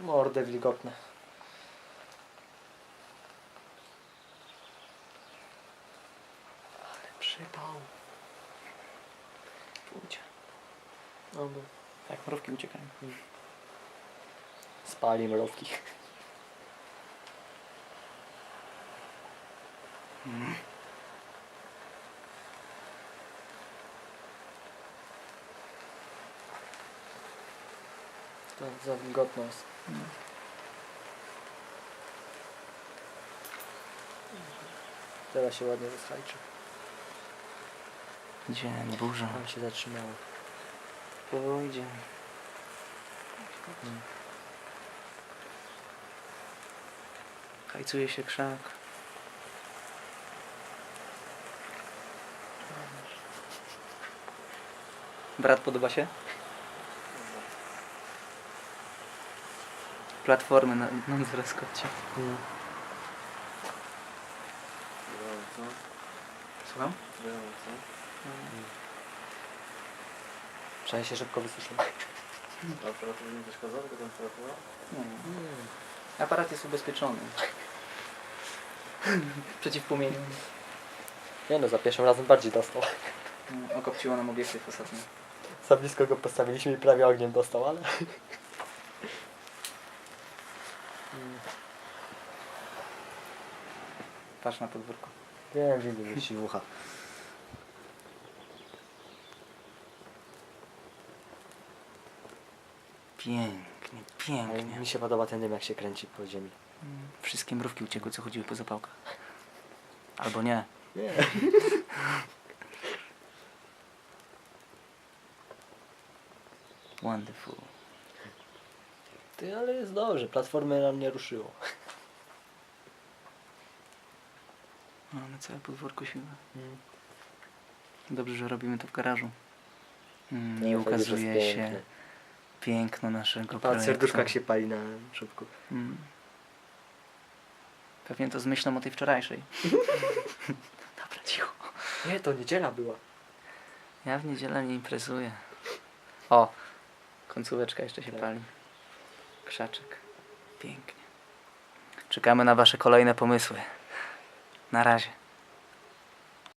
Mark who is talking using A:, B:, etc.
A: Mordę wilgotne. Ale przypał.
B: Pójdź.
A: No bo
B: Tak, mrówki uciekają.
A: spali mrówki. To za wilgotno jest. Teraz się ładnie rozhajczy.
B: Dzień, burza.
A: Tam się zatrzymało.
B: Pójdzie.
A: Mm.
B: Hajcuje się krzak. Brat podoba się? Platformy na, na zaskocie.
A: Mm.
B: Słucham?
A: Przynajmniej się szybko wysuszył.
C: Aparat nie przeszkadzał, tylko temperatura?
B: Nie. Aparat jest ubezpieczony. Przeciw płomieniu.
A: Nie no, za pierwszym razem bardziej dostał.
B: No, Okopciło nam obiektyw ostatnio.
A: Za blisko go postawiliśmy i prawie ogniem dostał, ale...
B: Patrz na podwórko.
A: Wiem, widzę, że.
B: Pięknie, pięknie.
A: mi się podoba ten dym, jak się kręci po ziemi.
B: Mm, Wszystkie mrówki uciekły, co chodziły po zapałkach. Albo nie.
A: Nie.
B: Wonderful.
A: Ty, ale jest dobrze, platformy nam nie ruszyło.
B: Mamy całe podwórko siły. Dobrze, że robimy to w garażu. Mm,
A: Nie,
B: I
A: fajnie, że jest
B: ukazuje się piękno naszego
A: Patrz,
B: projektu.
A: serduszko jak się pali na szybku.
B: Mm. Pewnie to z myślą o tej wczorajszej. Dobra, cicho.
A: Nie, to niedziela była.
B: Ja w niedzielę nie imprezuję. O, końcóweczka jeszcze się
A: Tak.
B: pali. Krzaczek. Pięknie. Czekamy na Wasze kolejne pomysły. Na razie.